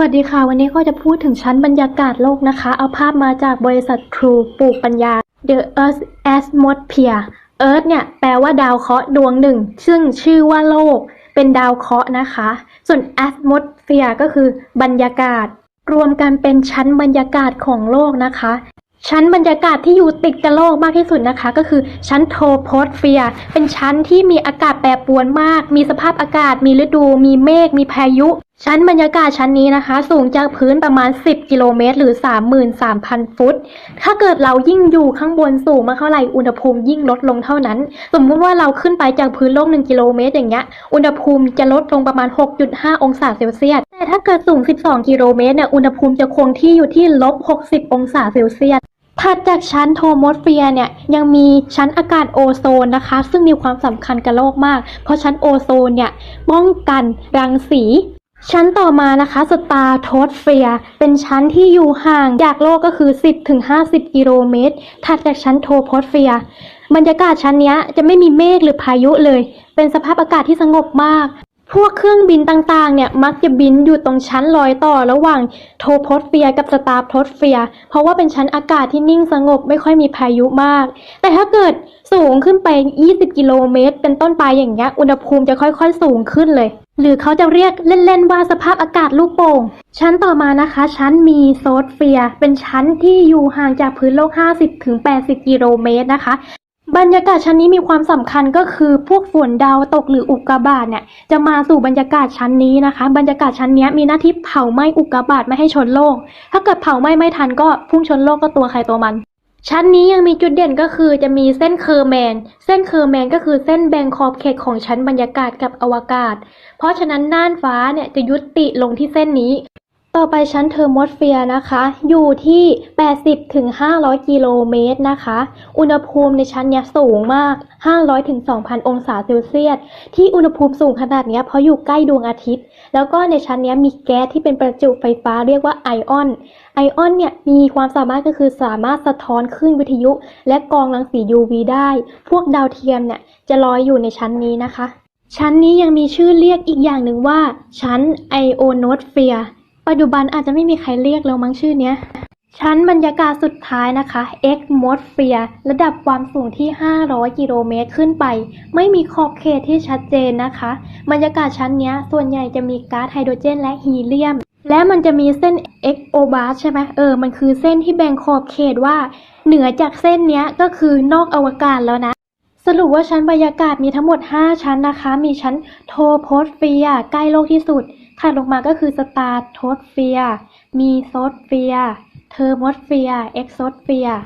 วัสดีค่ะ วันนี้ก็จะพูดถึงชั้นบรรยากาศโลกนะคะ เอาภาพมาจากบริษัททรูปลูกปัญญา The Earth Atmosphere Earth เนี่ยแปลว่าดาวเคราะห์ดวงหนึ่ง ซึ่งชื่อว่าโลก เป็นดาวเคราะห์นะคะ ส่วน Atmosphere ก็คือบรรยากาศ รวมกันเป็นชั้นบรรยากาศของโลกนะคะ ชั้นบรรยากาศที่อยู่ติดกับโลกมากที่สุดนะคะ ก็คือชั้นโทโพสเฟียเป็นชั้นที่มีอากาศแปรปรวนมาก มีสภาพอากาศ มีฤดู มีเมฆ มีพายุ ชั้นบรรยากาศชั้นนี้นะคะ สูงจากพื้นประมาณ 10 กิโลเมตร หรือ 33,000 ฟุต ถ้าเกิดเรายิ่งอยู่ข้างบนสูงมากเท่าไหร่อุณหภูมิยิ่งลดลงเท่านั้น สมมุติว่าเราขึ้นไปจากพื้นโลก 1 กิโลเมตรอย่างเงี้ยอุณหภูมิจะลดลงประมาณ 6.5 องศาเซลเซียสแต่ถ้าเกิดสูง 12 กิโลเมตรเนี่ยอุณหภูมิจะคงที่อยู่ที่ลบ 60 องศาเซลเซียสถัดจากชั้นโทโมสเฟียร์เนี่ยยังมีชั้นอากาศโอโซนนะคะ ซึ่งมีความสำคัญกับโลกมาก เพราะชั้นโอโซนเนี่ยป้องกันรังสี ชั้นต่อมานะคะสตาร์โทสเฟียเป็นชั้นที่อยู่ห่างจากโลกก็คือ 10-50 กิโลเมตร ถัดจากชั้นโทโพสเฟียบรรยากาศชั้นนี้จะไม่มีเมฆหรือพายุเลย เป็นสภาพอากาศที่สงบมาก พวกเครื่องบินต่างๆ เนี่ย มักจะบินอยู่ตรงชั้นลอยต่อระหว่างโทโพสเฟียกับสตาร์โพสเฟีย เพราะว่าเป็นชั้นอากาศที่นิ่งสงบไม่ค่อยมีพายุมาก แต่ถ้าเกิดสูงขึ้นไป 20 กิโลเมตร เป็นต้นไปอย่างเงี้ย อุณหภูมิจะค่อยๆ สูงขึ้นเลย หรือเขาจะเรียกเล่น ๆ ว่าสภาพอากาศลูกโป่ง ชั้นต่อมานะคะ ชั้นมีโซสเฟีย เป็นชั้นที่อยู่ห่างจากพื้นโลก 50-80 กิโลเมตรนะคะ บรรยากาศชั้นนี้มีความสำคัญก็คือพวกฝนดาวตกหรืออุกกาบาตเนี่ยจะมาสู่บรรยากาศชั้นนี้นะคะ บรรยากาศชั้นนี้มีหน้าที่เผาไหม้อุกกาบาตไม่ให้ชนโลก ถ้าเกิดเผาไหม้ไม่ทันก็พุ่งชนโลกก็ตัวใครตัวมัน ชั้นนี้ยังมีจุดเด่นก็คือจะมีเส้นเคอร์แมน เส้นเคอร์แมนก็คือเส้นแบ่งขอบเขตของชั้นบรรยากาศกับอวกาศ เพราะฉะนั้นน่านฟ้าเนี่ยจะยุติลงที่เส้นนี้ ต่อไปชั้นเทอร์โมสเฟียร์นะคะ อยู่ที่ 80ถึง500 กิโลเมตรนะคะ อุณหภูมิในชั้นนี้สูงมาก 500ถึง2,000 องศาเซลเซียส ที่อุณหภูมิสูงขนาดนี้เพราะอยู่ใกล้ดวงอาทิตย์ แล้วก็ในชั้นนี้มีแก๊สที่เป็นประจุไฟฟ้าเรียกว่าไอออน ไอออนเนี่ยมีความสามารถก็คือสามารถสะท้อนคลื่นวิทยุ และกองรังสี UV ได้ พวกดาวเทียมเนี่ยจะลอยอยู่ในชั้นนี้นะคะ ชั้นนี้ยังมีชื่อเรียกอีกอย่างหนึ่งว่า ชั้นไอโอโนสเฟียร์ ปัจจุบันอาจจะไม่มีใครเรียกแล้วมั้งชื่อเนี้ย ชั้นบรรยากาศสุดท้ายนะคะ X m o s p h e r e ระดับความสูงที่ 500 กิโลเมตรขึ้นไป ไม่มีขอบเขตที่ชัดเจนนะคะ บรรยากาศชั้นเนี้ยส่วนใหญ่จะมีก๊าซไฮโดรเจนและฮีเลียม และมันจะมีเส้น X o b a s ใช่ไหมเออ มันคือเส้นที่แบ่งขอบเขตว่า เหนือจากเส้นเนี้ยก็คือนอกอวกาศแล้วนะสรุปว่าชั้นบรรยากาศมีทั้งหมด 5 ชั้นนะคะ มีชั้นโทโพสเฟียใกล้โลกที่สุด ถัดลงมาก็คือสตาร์โทสเฟียร์ มีโซสเฟียร์ เทอร์โมสเฟียร์ เอ็กโซสเฟียร์